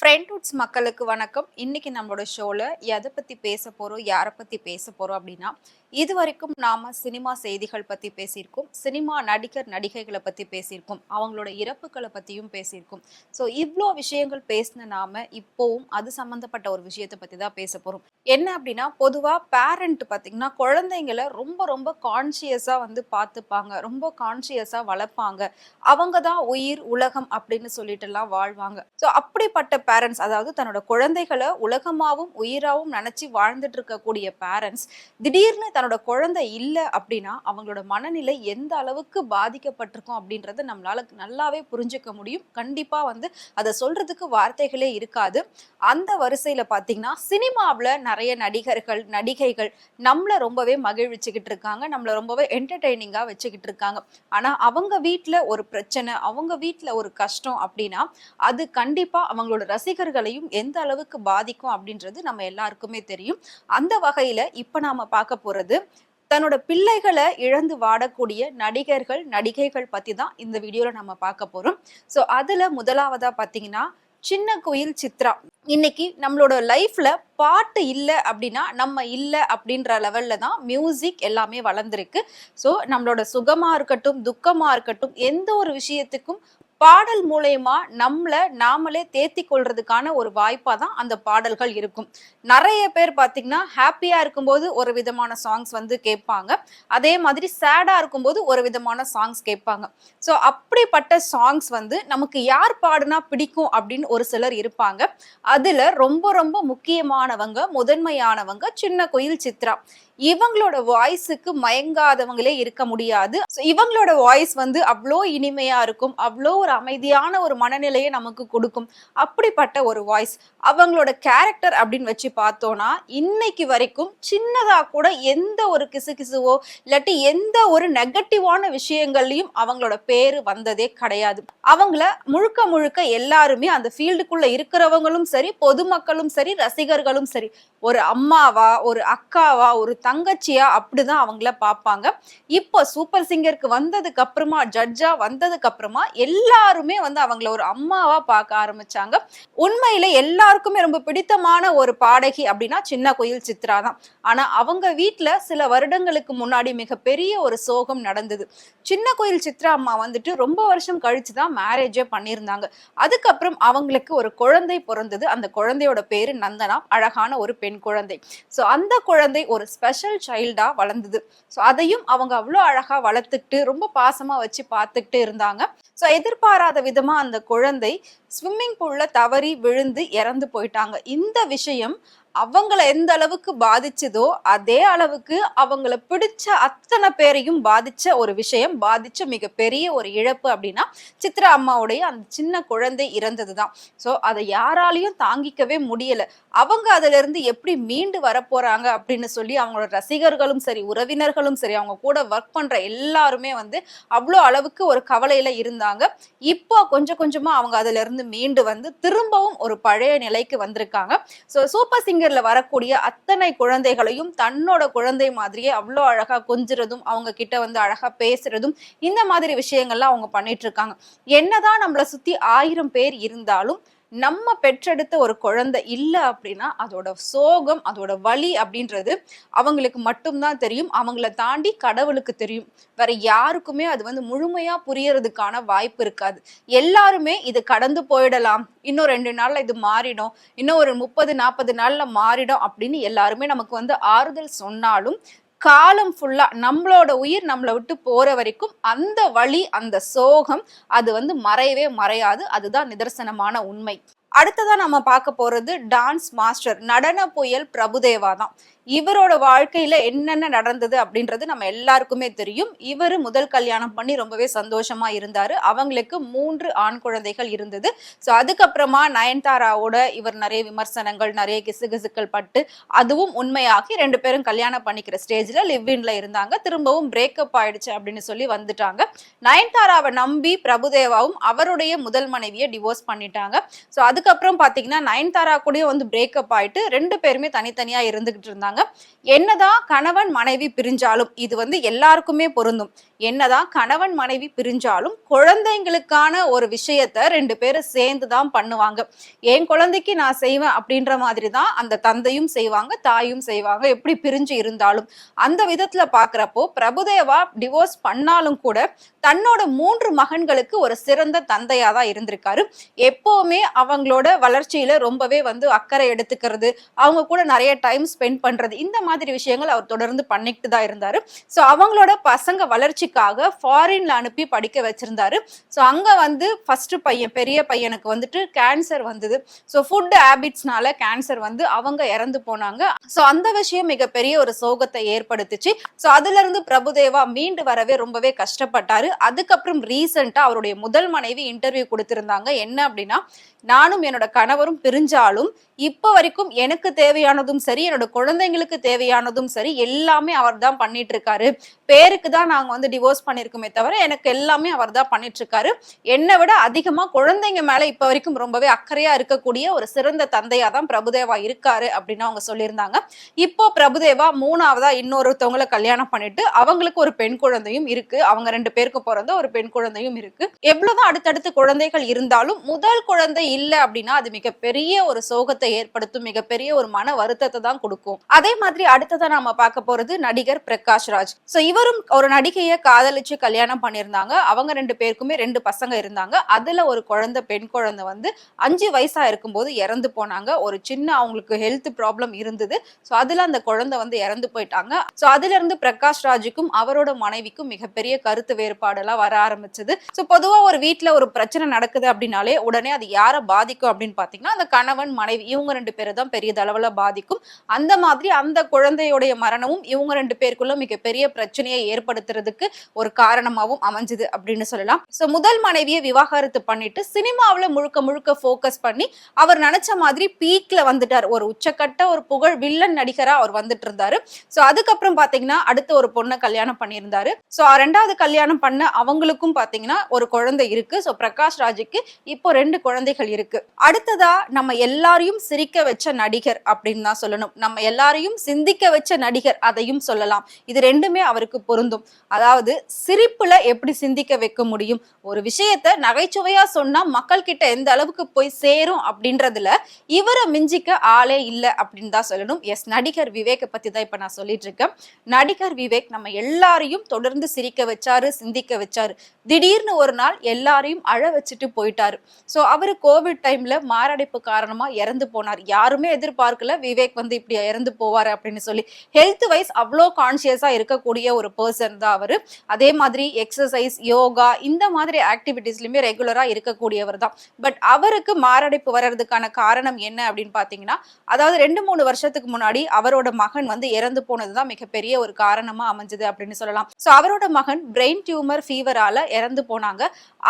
ஃப்ரெண்ட்வுட்ஸ் மக்களுக்கு வணக்கம். இன்னைக்கு நம்மளோட ஷோவில் எதை பற்றி பேச போகிறோம் யாரை பற்றி பேச போகிறோம் அப்படின்னா இது வரைக்கும் நாம சினிமா செய்திகள் பத்தி பேசியிருக்கோம். சினிமா நடிகர் நடிகைகளை பத்தி பேசியிருக்கோம். அவங்களோட இறப்புகளை பத்தியும் பேசியிருக்கோம். ஸோ இவ்வளோ விஷயங்கள் பேசின நாம இப்போவும் அது சம்பந்தப்பட்ட ஒரு விஷயத்தை பத்தி தான் பேச போறோம். என்ன அப்படின்னா பொதுவா பேரண்ட் பாத்தீங்கன்னா குழந்தைங்களை ரொம்ப ரொம்ப கான்சியஸா வந்து பார்த்துப்பாங்க. ரொம்ப கான்சியஸா வளர்ப்பாங்க. அவங்க தான் உயிர் உலகம் அப்படின்னு சொல்லிட்டு எல்லாம் வாழ்வாங்க. ஸோ அப்படிப்பட்ட பேரண்ட்ஸ் அதாவது தன்னோட குழந்தைகளை உலகமாவும் உயிராவும் நினைச்சு வாழ்ந்துட்டு இருக்கக்கூடிய பேரண்ட்ஸ் திடீர்னு தன்னோட குழந்தை இல்லை அப்படின்னா அவங்களோட மனநிலை எந்த அளவுக்கு பாதிக்கப்பட்டிருக்கும் அப்படின்றத நம்மளால நல்லாவே புரிஞ்சுக்க முடியும். கண்டிப்பா வந்து அதை சொல்றதுக்கு வார்த்தைகளே இருக்காது. அந்த வரிசையில பாத்தீங்கன்னா சினிமாவில் நிறைய நடிகர்கள் நடிகைகள் நம்மளை ரொம்பவே மகிழ்விச்சுக்கிட்டு இருக்காங்க. நம்மளை ரொம்பவே என்டர்டைனிங்காக வச்சுக்கிட்டு இருக்காங்க. ஆனால் அவங்க வீட்டில் ஒரு பிரச்சனை அவங்க வீட்டில் ஒரு கஷ்டம் அப்படின்னா அது கண்டிப்பாக அவங்களோட ரசிகர்களையும் எந்த அளவுக்கு பாதிக்கும் அப்படின்றது நம்ம எல்லாருக்குமே தெரியும். அந்த வகையில் இப்போ நாம் பார்க்க போகிறது போறது தன்னோட பிள்ளைகளை இழந்து வாடக்கூடிய நடிகர்கள் நடிகைகள் பத்தி தான் இந்த வீடியோல நம்ம பார்க்க போறோம். ஸோ அதுல முதலாவதா பாத்தீங்கன்னா சின்ன குயில் சித்ரா. இன்னைக்கு நம்மளோட லைஃப்ல பாட்டு இல்லை அப்படின்னா நம்ம இல்லை அப்படின்ற லெவல்ல தான் மியூசிக் எல்லாமே வளர்ந்துருக்கு. ஸோ நம்மளோட சுகமா இருக்கட்டும் துக்கமா இருக்கட்டும் எந்த ஒரு விஷயத்துக்கும் பாடல் மூலயமா நம்மளை நாமளே தேத்தி கொள்றதுக்கான ஒரு வாய்ப்பா தான் அந்த பாடல்கள் இருக்கும். நிறைய பேர் பார்த்தீங்கன்னா ஹாப்பியா இருக்கும்போது ஒரு விதமான சாங்ஸ் வந்து கேட்பாங்க. அதே மாதிரி சேடா இருக்கும்போது ஒரு விதமான சாங்ஸ் கேட்பாங்க. ஸோ அப்படிப்பட்ட சாங்ஸ் வந்து நமக்கு யார் பாடுனா பிடிக்கும் அப்படின்னு ஒரு சிலர் இருப்பாங்க. அதுல ரொம்ப ரொம்ப முக்கியமானவங்க முதன்மையானவங்க சின்ன கோயில் சித்ரா. இவங்களோட வாய்ஸுக்கு மயங்காதவங்களே இருக்க முடியாது. இவங்களோட வாய்ஸ் வந்து அவ்வளோ இனிமையா இருக்கும் அவ்வளோ ஒரு அமைதியான ஒரு மனநிலையை நமக்கு கொடுக்கும். அப்படிப்பட்ட ஒரு வாய்ஸ் அவங்களோட கேரக்டர் அப்படின்னு வச்சு பார்த்தோம்னா இன்னைக்கு வரைக்கும் சின்னதா கூட எந்த ஒரு கிசுகிசுவோ இல்லாட்டி எந்த ஒரு நெகட்டிவான விஷயங்கள்லையும் அவங்களோட பேரு வந்ததே கிடையாது. அவங்கள முழுக்க முழுக்க எல்லாருமே அந்த ஃபீல்டுக்குள்ள இருக்கிறவங்களும் சரி பொதுமக்களும் சரி ரசிகர்களும் சரி ஒரு அம்மாவா ஒரு அக்காவா ஒரு தங்கச்சியா அப்படிதான் அவங்கள பார்ப்பாங்க. இப்போ சூப்பர் சிங்கருக்கு வந்ததுக்கு அப்புறமா ஜட்ஜா வந்ததுக்கு அப்புறமா எல்லாருமே வந்து அவங்கள ஒரு அம்மாவா பார்க்க ஆரம்பிச்சாங்க. உண்மையில எல்லாருக்குமே ரொம்ப பிடித்தமான ஒரு பாடகி அப்படின்னா சின்ன கோயில் சித்ரா தான். ஆனா அவங்க வீட்டுல சில வருடங்களுக்கு முன்னாடி மிகப்பெரிய ஒரு சோகம் நடந்தது. சின்ன கோயில் சித்ரா அம்மா வந்துட்டு ரொம்ப வருஷம் கழிச்சு தான் மேரேஜே பண்ணியிருந்தாங்க. அதுக்கப்புறம் அவங்களுக்கு ஒரு குழந்தை பிறந்தது. அந்த குழந்தையோட பேரு நந்தனா அழகான ஒரு பெண் குழந்தை. ஸோ அந்த குழந்தை ஒரு ஸ்பெஷல் சைல்டா வளர்ந்தது. ஸோ அதையும் அவங்க அவ்வளோ அழகா வளர்த்துக்கிட்டு ரொம்ப பாசமா வச்சு பார்த்துக்கிட்டு இருந்தாங்க. ஸோ எதிர்பாராத விதமா அந்த குழந்தை ஸ்விம்மிங் பூல்ல தவறி விழுந்து இறந்து போயிட்டாங்க. இந்த விஷயம் அவங்கள எந்த அளவுக்கு பாதிச்சதோ அதே அளவுக்கு அவங்கள பிடிச்ச அத்தனை பேரையும் பாதிச்ச ஒரு விஷயம் பாதிச்ச மிகப்பெரிய ஒரு இழப்பு அப்படின்னா சித்ரா அம்மாவுடைய அந்த சின்ன குழந்தை இறந்தது தான் ஸோ அதை யாராலையும் தாங்கிக்கவே முடியல. அவங்க அதுல இருந்து எப்படி மீண்டு வரப்போறாங்க அப்படின்னு சொல்லி அவங்களோட ரசிகர்களும் சரி உறவினர்களும் சரி அவங்க கூட ஒர்க் பண்ற எல்லாருமே வந்து அவ்வளோ அளவுக்கு ஒரு கவலையில இருந்தாங்க. இப்போ கொஞ்சம் கொஞ்சமா அவங்க அதுல இருந்து மீண்டு வந்து திரும்பவும் ஒரு பழைய நிலைக்கு வந்திருக்காங்க. ஸோ சூப்பர் சிங்கர்ல வரக்கூடிய அத்தனை குழந்தைகளையும் தன்னோட குழந்தை மாதிரியே அவ்வளோ அழகா கொஞ்சுறதும் அவங்க கிட்ட வந்து அழகா பேசுறதும் இந்த மாதிரி விஷயங்கள்லாம் அவங்க பண்ணிட்டு இருக்காங்க. என்னதான் நம்மளை சுத்தி ஆயிரம் பேர் இருந்தாலும் நம்ம பெற்றெடுத்த ஒரு குழந்தை இல்லை அப்படின்னா அதோட சோகம் அதோட வலி அப்படின்றது அவங்களுக்கு மட்டும்தான் தெரியும். அவங்கள தாண்டி கடவுளுக்கு தெரியும். வேற யாருக்குமே அது வந்து முழுமையா புரியறதுக்கான வாய்ப்பு இருக்காது. எல்லாருமே இது கடந்து போயிடலாம். இன்னும் ரெண்டு நாள்ல இது மாறிடும். இன்னும் ஒரு முப்பது நாற்பது நாள்ல மாறிடும் அப்படின்னு எல்லாருமே நமக்கு வந்து ஆறுதல் சொன்னாலும் காலம் ஃபுல்லா நம்மளோட உயிர் நம்மளை விட்டு போற வரைக்கும் அந்த வழி அந்த சோகம் அது வந்து மறையவே மறையாது. அதுதான் நிதர்சனமான உண்மை. அடுத்ததா நம்ம பார்க்க போறது டான்ஸ் மாஸ்டர் நடன புயல் பிரபுதேவா தான். இவரோட வாழ்க்கையில என்னென்ன நடந்தது அப்படின்றது நம்ம எல்லாருக்குமே தெரியும். இவர் முதல் கல்யாணம் பண்ணி ரொம்பவே சந்தோஷமா இருந்தாரு. அவங்களுக்கு மூன்று ஆண் குழந்தைகள் இருந்தது. ஸோ அதுக்கப்புறமா நயன்தாராவோட இவர் நிறைய விமர்சனங்கள் நிறைய கிசுகிசுக்கள் பட்டு அதுவும் உண்மையாகி ரெண்டு பேரும் கல்யாணம் பண்ணிக்கிற ஸ்டேஜ்ல லிவ்இன்ல இருந்தாங்க. திரும்பவும் பிரேக்கப் ஆயிடுச்சு அப்படின்னு சொல்லி வந்துட்டாங்க. நயன்தாராவை நம்பி பிரபுதேவாவும் அவருடைய முதல் மனைவியை டிவோர்ஸ் பண்ணிட்டாங்க. ஸோ அதுக்கப்புறம் பாத்தீங்கன்னா நயன்தாரா கூட வந்து பிரேக்கப் ஆயிட்டு ரெண்டு பேருமே தனித்தனியா இருந்துகிட்டு இருந்தாங்க. என்னதான் கணவன் மனைவி பிரிஞ்சாலும் இது வந்து எல்லாருக்குமே பொருந்தும். என்னதான் கணவன் மனைவி பிரிஞ்சாலும் குழந்தைங்களுக்கான ஒரு விஷயத்த ரெண்டு பேரும் சேர்ந்து தான் பண்ணுவாங்க. என் குழந்தைக்கு நான் செய்வேன் அப்படின்ற மாதிரி தான் அந்த தந்தையும் செய்வாங்க தாயும் செய்வாங்க. எப்படி பிரிஞ்சு இருந்தாலும். அந்த விதத்துல பாக்குறப்போ பிரபுதேவா டிவோர்ஸ் பண்ணாலும் கூட தன்னோட மூன்று மகன்களுக்கு ஒரு சிறந்த தந்தையா தான் இருந்திருக்காரு. எப்பவுமே அவங்களோட வளர்ச்சியில ரொம்பவே வந்து அக்கறை எடுத்துக்கிறது. அவங்க கூட நிறைய டைம் ஸ்பெண்ட் பண்றது இந்த மாதிரி விஷயங்கள் அவர் தொடர்ந்து பண்ணிக்கிட்டு தான் இருந்தாரு. ஸோ அவங்களோட பசங்க வளர்ச்சிக்காக ஃபாரின்ல அனுப்பி படிக்க வச்சிருந்தாரு. ஸோ அங்க வந்து ஃபர்ஸ்ட் பையன் பெரிய பையனுக்கு வந்துட்டு கேன்சர் வந்தது. ஸோ ஃபுட் ஹேபிட்ஸ்னால கேன்சர் வந்து அவங்க இறந்து போனாங்க. ஸோ அந்த விஷயம் மிகப்பெரிய ஒரு சோகத்தை ஏற்படுத்துச்சு. ஸோ அதுல இருந்து பிரபுதேவா மீண்டு வரவே ரொம்பவே கஷ்டப்பட்டாரு. அதுக்கப்புறம் ரீசெண்டா அவருடைய முதல் மனைவி இன்டர்வியூ கொடுத்திருந்தாங்க. என்ன அப்படின்னா நானும் என்னோட கணவரும் பிரிஞ்சாலும் இப்போ வரைக்கும் எனக்கு தேவையானதும் சரி என்னோட குழந்தைங்களுக்கு தேவையானதும் சரி எல்லாமே அவர் தான் பண்ணிட்டு இருக்காரு பேருக்கு தான் நாங்க வந்து டிவோர்ஸ் பண்ணிருக்கோமே தவிர எனக்கு எல்லாமே அவர் தான் பண்ணிட்டு இருக்காரு என்னை விட அதிகமா குழந்தைங்க மேல இப்ப வரைக்கும் ரொம்பவே அக்கறையா இருக்கக்கூடிய ஒரு சிறந்த தந்தையா தான் பிரபுதேவா இருக்காரு அப்படின்னு அவங்க சொல்லியிருந்தாங்க. இப்போ பிரபுதேவா மூணாவதா இன்னொருத்தவங்கள கல்யாணம் பண்ணிட்டு அவங்களுக்கு ஒரு பெண் குழந்தையும் இருக்கு. அவங்க ரெண்டு பேருக்கு பிறந்த ஒரு பெண் குழந்தையும் இருக்கு. எவ்வளவுதான் அடுத்தடுத்து குழந்தைகள் இருந்தாலும் முதல் குழந்தை இல்லை அப்படின்னா அது மிகப்பெரிய ஒரு சோகத்தை ஏற்படுத்தும் மிகப்பெரிய ஒரு மன வருத்தத்தை தான் கொடுக்கும். அதே மாதிரி அடுத்ததான் நாம பார்க்க போறது நடிகர் பிரகாஷ் ராஜ். சோ இவரும் ஒரு நடிகையை காதலிச்சு கல்யாணம் பண்ணியிருந்தாங்க. அவங்க ரெண்டு பேருக்குமே ரெண்டு பசங்க இருந்தாங்க. அதுல ஒரு குழந்தை பெண் குழந்தை வந்து அஞ்சு வயசா இருக்கும்போது இறந்து போனாங்க. ஒரு சின்ன அவங்களுக்கு ஹெல்த் ப்ராப்ளம் இருந்தது. ஸோ அதுல அந்த குழந்தை வந்து இறந்து போயிட்டாங்க. ஸோ அதுல இருந்து பிரகாஷ் ராஜுக்கும் அவரோட மனைவிக்கும் மிகப்பெரிய கருத்து வேறுபாடெல்லாம் வர ஆரம்பிச்சது. ஸோ பொதுவா ஒரு வீட்டில் ஒரு பிரச்சனை நடக்குது அப்படின்னாலே உடனே அது யாரை பாதிக்கும் அப்படின்னு பாத்தீங்கன்னா அந்த கணவன் மனைவி இவங்க ரெண்டு பேரை தான் பெரிய அளவுல பாதிக்கும். அந்த மாதிரி அந்த குழந்தையுடைய மரணமும் இவங்க ரெண்டு பேருக்குள்ள மிகப்பெரிய பிரச்சனையை ஏற்படுத்துறதுக்கு ஒரு காரணமாகவும் அமைஞ்சது அப்படின்னு சொல்லலாம். ஸோ முதல் மனைவியை விவாகரத்து பண்ணிட்டு சினிமாவில் முழுக்க முழுக்க ஃபோக்கஸ் பண்ணி அவர் நினைச்ச மாதிரி பீக்ல வந்துட்டார். ஒரு உச்சக்கட்ட ஒரு புகழ் வில்லன் நடிகரா அவர் வந்துட்டு இருந்தாரு ஸோ அதுக்கப்புறம் பாத்தீங்கன்னா அடுத்த ஒரு பொண்ணை கல்யாணம் பண்ணியிருந்தாரு. ஸோ ரெண்டாவது கல்யாணம் பண்ண அவங்களுக்கும் பாத்தீங்கன்னா ஒரு குழந்தை இருக்கு. ஸோ பிரகாஷ் ராஜுக்கு இப்போ ரெண்டு குழந்தைகள் இருக்கு. அடுத்ததா நம்ம எல்லாரையும் சிரிக்க வச்ச நடிகர் அப்படின்னு தான் சொல்லணும். நம்ம எல்லாரையும் சிந்திக்க வச்ச நடிகர் அதையும் சொல்லலாம். இது ரெண்டுமே அவருக்கு பொருந்தும். அதாவது சிரிப்புல எப்படி சிந்திக்க வைக்க முடியும்? ஒரு விஷயத்த நகைச்சுவையா சொன்னா மக்கள் கிட்ட எந்த அளவுக்கு போய் சேரும் அப்படின்றதுல இவரை மிஞ்சிக்க ஆளே இல்லை அப்படின்னு தான் சொல்லணும். எஸ் நடிகர் விவேக்கை பத்தி தான் இப்ப நான் சொல்லிட்டு இருக்கேன். நடிகர் விவேக் நம்ம எல்லாரையும் தொடர்ந்து சிரிக்க வச்சாரு சிந்திக்க வச்சாரு. திடீர்னு ஒரு நாள் எல்லாரையும் அழ வச்சுட்டு போயிட்டாரு. ஸோ அவரு கோவிட் டைம்ல மாரடைப்பு காரணமா இறந்து போனார். யாருமே எதிர்பார்க்கல விவேக் வந்து இப்படி இறந்து போவார் அப்படின்னு சொல்லி. ஹெல்த் வைஸ் அவ்வளோ கான்சியஸாக இருக்கக்கூடிய ஒரு பர்சன் தான் அவர். அதே மாதிரி எக்ஸசைஸ் யோகா இந்த மாதிரி ஆக்டிவிட்டீஸ்லையுமே ரெகுலராக இருக்கக்கூடியவர் தான். பட் அவருக்கு மாரடைப்பு வர்றதுக்கான காரணம் என்ன அப்படின்னு பார்த்தீங்கன்னா அதாவது ரெண்டு மூணு வருஷத்துக்கு முன்னாடி அவரோட மகன் வந்து இறந்து போனது தான் மிகப்பெரிய ஒரு காரணமாக அமைஞ்சது அப்படின்னு சொல்லலாம். ஸோ அவரோட மகன் பிரெயின் டியூமர் ஃபீவரால் இறந்து போனாங்க.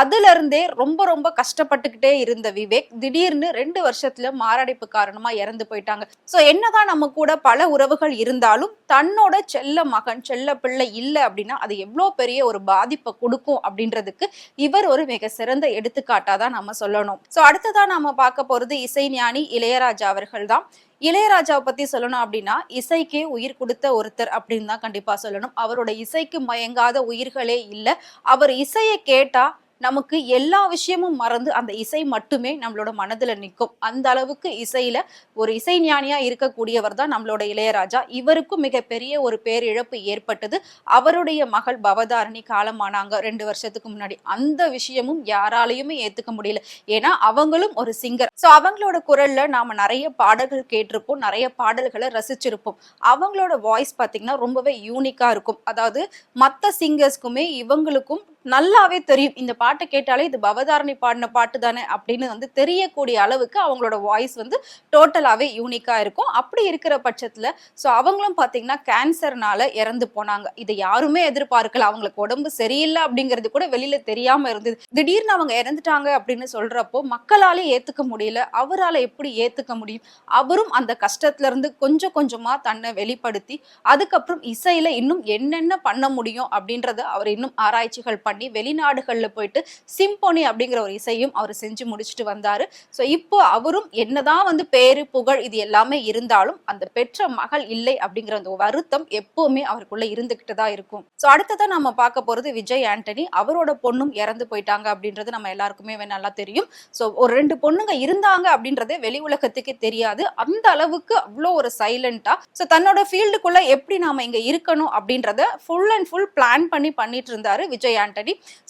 அதுல இருந்தே ரொம்ப ரொம்ப கஷ்டப்பட்டுக்கிட்டே இருந்த விவேக் திடீர்னு ரெண்டு வருஷத்துல மாரடைப்பு காரணமா இறந்து போயிட்டாங்க. ஸோ என்னதான் நம்ம கூட பல உறவுகள் இருந்தாலும் தன்னோட செல்ல மகன் செல்ல பிள்ளை இல்லை அப்படின்னா அது எவ்வளோ பெரிய ஒரு பாதிப்பை கொடுக்கும் அப்படின்றதுக்கு இவர் ஒரு மிக சிறந்த எடுத்துக்காட்டா தான் நம்ம சொல்லணும். ஸோ அடுத்ததான் நாம பார்க்க போறது இசைஞானி இளையராஜா அவர்கள் தான். இளையராஜாவை பத்தி சொல்லணும் அப்படின்னா இசைக்கே உயிர் கொடுத்த ஒருத்தர் அப்படின்னு தான் கண்டிப்பா சொல்லணும். அவரோட இசைக்கு மயங்காத உயிர்களே இல்லை. அவர் இசையை கேட்டா நமக்கு எல்லா விஷயமும் மறந்து அந்த இசை மட்டுமே நம்மளோட மனதில் நிற்கும். அந்த அளவுக்கு இசையில ஒரு இசை ஞானியா இருக்கக்கூடியவர் தான் நம்மளோட இளையராஜா. இவருக்கும் மிகப்பெரிய ஒரு பேரிழப்பு ஏற்பட்டது. அவருடைய மகள் பவதாரணி காலமானாங்க ரெண்டு வருஷத்துக்கு முன்னாடி. அந்த விஷயமும் யாராலையுமே ஏத்துக்க முடியல. ஏன்னா அவங்களும் ஒரு சிங்கர். ஸோ அவங்களோட குரல்ல நாம நிறைய பாடல்கள் கேட்டிருப்போம். நிறைய பாடல்களை ரசிச்சிருப்போம். அவங்களோட வாய்ஸ் பார்த்தீங்கன்னா ரொம்பவே யூனிக்கா இருக்கும். அதாவது மற்ற சிங்கர்ஸ்க்குமே இவங்களுக்கும் நல்லாவே தெரியும். இந்த பாட்டை கேட்டாலே இது பவதாரணி பாடின பாட்டு தானே அப்படின்னு வந்து தெரியக்கூடிய அளவுக்கு அவங்களோட வாய்ஸ் வந்து டோட்டலாகவே யூனிக்காக இருக்கும். அப்படி இருக்கிற பட்சத்தில் ஸோ அவங்களும் பார்த்தீங்கன்னா கேன்சர்னால இறந்து போனாங்க. இதை யாருமே எதிர்பார்க்கல. அவங்களுக்கு உடம்பு சரியில்லை அப்படிங்கிறது கூட வெளியில் தெரியாமல் இருந்தது. திடீர்னு அவங்க இறந்துட்டாங்க அப்படின்னு சொல்கிறப்போ மக்களாலே ஏற்றுக்க முடியல. அவரால் எப்படி ஏற்றுக்க முடியும்? அவரும் அந்த கஷ்டத்துல இருந்து கொஞ்சம் கொஞ்சமாக தன்னை வெளிப்படுத்தி அதுக்கப்புறம் இசையில் இன்னும் என்னென்ன பண்ண முடியும் அப்படின்றத அவர் இன்னும் ஆராய்ச்சிகள் பண்ணி பண்ணி வெளிநாடுகளில் போயிட்டு சிம்போனி அப்படிங்கிற ஒரு இசையும் அவர் செஞ்சு முடிச்சுட்டு வந்தாரு. ஸோ இப்போ அவரும் என்னதான் வந்து பேரு புகழ் இது எல்லாமே இருந்தாலும் அந்த பெற்ற மகள் இல்லை அப்படிங்கிற அந்த வருத்தம் எப்பவுமே அவருக்குள்ள இருந்துகிட்டு தான் இருக்கும். ஸோ அடுத்ததான் நம்ம பார்க்க போறது விஜய் ஆண்டனி. அவரோட பொண்ணும் இறந்து போயிட்டாங்க அப்படின்றது நம்ம எல்லாருக்குமே நல்லா தெரியும். ஸோ ஒரு ரெண்டு பொண்ணுங்க இருந்தாங்க அப்படின்றதே வெளி உலகத்துக்கே தெரியாது. அந்த அளவுக்கு அவ்வளோ ஒரு சைலண்டா ஸோ தன்னோட ஃபீல்டுக்குள்ள எப்படி நாம இங்க இருக்கணும் அப்படின்றத ஃபுல் அண்ட் ஃபுல் பிளான் பண்ணி பண்ணிட்டு இருந்தாரு விஜய் ஆண்டனி.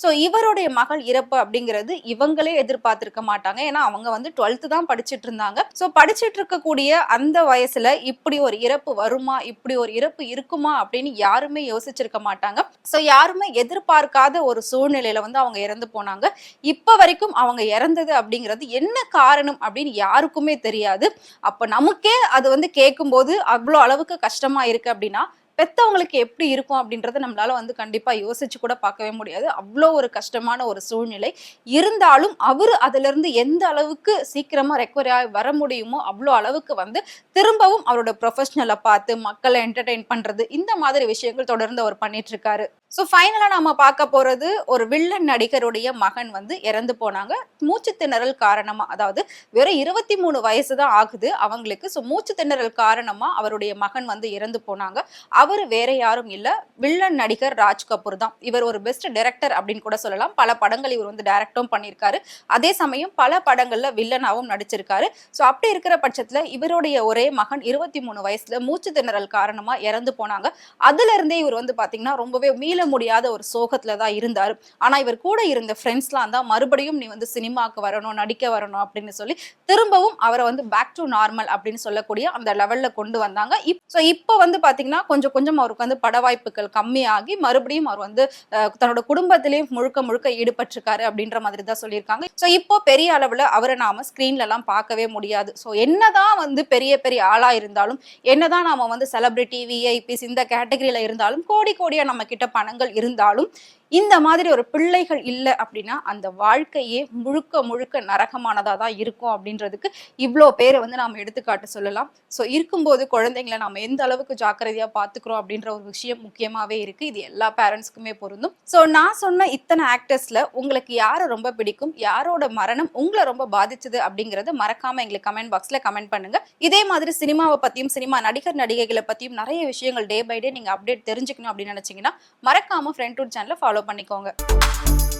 ஸோ இவருடைய மகள் இறப்பு அப்படிங்கிறது இவங்களே எதிர்பார்த்திருக்க மாட்டாங்க. ஏன்னா அவங்க வந்து டுவெல்த்து தான் படிச்சுட்டு இருந்தாங்க ஸோ படிச்சுட்டு இருக்கக்கூடிய அந்த வயசுல இப்படி ஒரு இறப்பு வருமா? இப்படி ஒரு இறப்பு இருக்குமா? அப்படின்னு யாருமே யோசிச்சிருக்க மாட்டாங்க. ஸோ யாருமே எதிர்பார்க்காத ஒரு சூழ்நிலையில வந்து அவங்க இறந்து போனாங்க. இப்போ வரைக்கும் அவங்க இறந்தது அப்படிங்கிறது என்ன காரணம் அப்படின்னு யாருக்குமே தெரியாது. அப்ப நமக்கே அது வந்து கேட்கும்போது அவ்வளோ அளவுக்கு கஷ்டமா இருக்கு அப்படின்னா பெத்தவங்களுக்கு எப்படி இருக்கும் அப்படின்றத நம்மளால வந்து கண்டிப்பா யோசிச்சு கூட பார்க்கவே முடியாது. அவ்வளோ ஒரு கஷ்டமான ஒரு சூழ்நிலை. இருந்தாலும் அவர் அதிலிருந்து எந்த அளவுக்கு சீக்கிரமா ரெக்கவரி ஆகி வர முடியுமோ அவ்வளோ அளவுக்கு வந்து திரும்பவும் அவரோட ப்ரொஃபஷனலை பார்த்து மக்களை என்டர்டெயின் பண்றது இந்த மாதிரி விஷயங்கள் தொடர்ந்து அவர் பண்ணிட்டு இருக்காரு ஸோ ஃபைனலாக நம்ம பார்க்க போகிறது ஒரு வில்லன் நடிகருடைய மகன் வந்து இறந்து போனாங்க. மூச்சு திணறல் காரணமாக அதாவது வெறும் இருபத்தி மூணு வயசு தான் ஆகுது அவங்களுக்கு. ஸோ மூச்சு திணறல் காரணமாக அவருடைய மகன் வந்து இறந்து போனாங்க. அவர் அவர் வேற யாரும் இல்லை. வில்லன் நடிகர் ராஜ் கபூர் தான். இவர் ஒரு பெஸ்ட் டைரக்டர் அப்படின்னு கூட சொல்லலாம். பல படங்கள் இவர் வந்து டைரக்டும் பண்ணியிருக்காரு அதே சமயம் பல படங்களில் வில்லனாவும் நடிச்சிருக்காரு. ஸோ அப்படி இருக்கிற பட்சத்தில் இவருடைய ஒரே மகன் இருபத்தி மூணு வயசுல மூச்சு திணறல் காரணமாக இறந்து போனாங்க. அதுல இருந்தே இவர் வந்து பார்த்தீங்கன்னா ரொம்பவே மீள முடியாத ஒரு சோகத்துல தான் இருந்தார். ஆனா இவர் கூட இருந்த ஃப்ரெண்ட்ஸ்லாம் தான் மறுபடியும் நீ வந்து சினிமாக்கு வரணும் நடிக்க வரணும் அப்படின்னு சொல்லி திரும்பவும் அவரை வந்து பேக் டு நார்மல் அப்படின்னு சொல்லக்கூடிய அந்த லெவல்ல கொண்டு வந்தாங்க. ஸோ இப்போ வந்து பாத்தீங்கன்னா கொஞ்சம் கொஞ்சம் அவருக்கு வந்து பட வாய்ப்புகள் கம்மியாகி மறுபடியும் அவர் வந்து தன்னோட குடும்பத்திலேயே முழுக்க முழுக்க ஈடுபட்டிருக்காரு அப்படின்ற மாதிரி தான் சொல்லியிருக்காங்க. ஸோ இப்போ பெரிய அளவில் அவரை நாம ஸ்க்ரீன்லலாம் பார்க்கவே முடியாது. ஸோ என்னதான் வந்து பெரிய பெரிய ஆளா இருந்தாலும் என்னதான் நாம வந்து செலிபிரிட்டி விஐபிஸ் இந்த கேட்டகரியில் இருந்தாலும் கோடி கோடியாக நம்ம கிட்ட பணங்கள் இருந்தாலும் இந்த மாதிரி ஒரு பிள்ளைகள் இல்லை அப்படின்னா அந்த வாழ்க்கையே முழுக்க முழுக்க நரகமானதாக தான் இருக்கும் அப்படின்றதுக்கு இவ்வளோ பேரை வந்து நாம் எடுத்துக்காட்டு சொல்லலாம். ஸோ இருக்கும்போது குழந்தைங்களை நம்ம எந்த அளவுக்கு ஜாக்கிரதையாக பார்த்துக்கிறோம் அப்படின்ற ஒரு விஷயம் முக்கியமாகவே இருக்குது இது எல்லா பேரண்ட்ஸ்க்குமே பொருந்தும். ஸோ நான் சொன்ன இத்தனை ஆக்டர்ஸில் உங்களுக்கு யாரை ரொம்ப பிடிக்கும்? யாரோட மரணம் உங்களை ரொம்ப பாதிச்சது அப்படிங்கிறத மறக்காமல் எங்களுக்கு கமெண்ட் பாக்ஸில் கமெண்ட் பண்ணுங்க. இதே மாதிரி சினிமாவை பற்றியும் சினிமா நடிகர் நடிகைகளை பற்றியும் நிறைய விஷயங்கள் டே பை டே நீங்கள் அப்டேட் தெரிஞ்சுக்கணும் அப்படின்னு நினச்சிங்கன்னா மறக்காமல் ஃப்ரெண்ட் டூட் சேனலை ஃபாலோ பண்ணிக்கோங்க.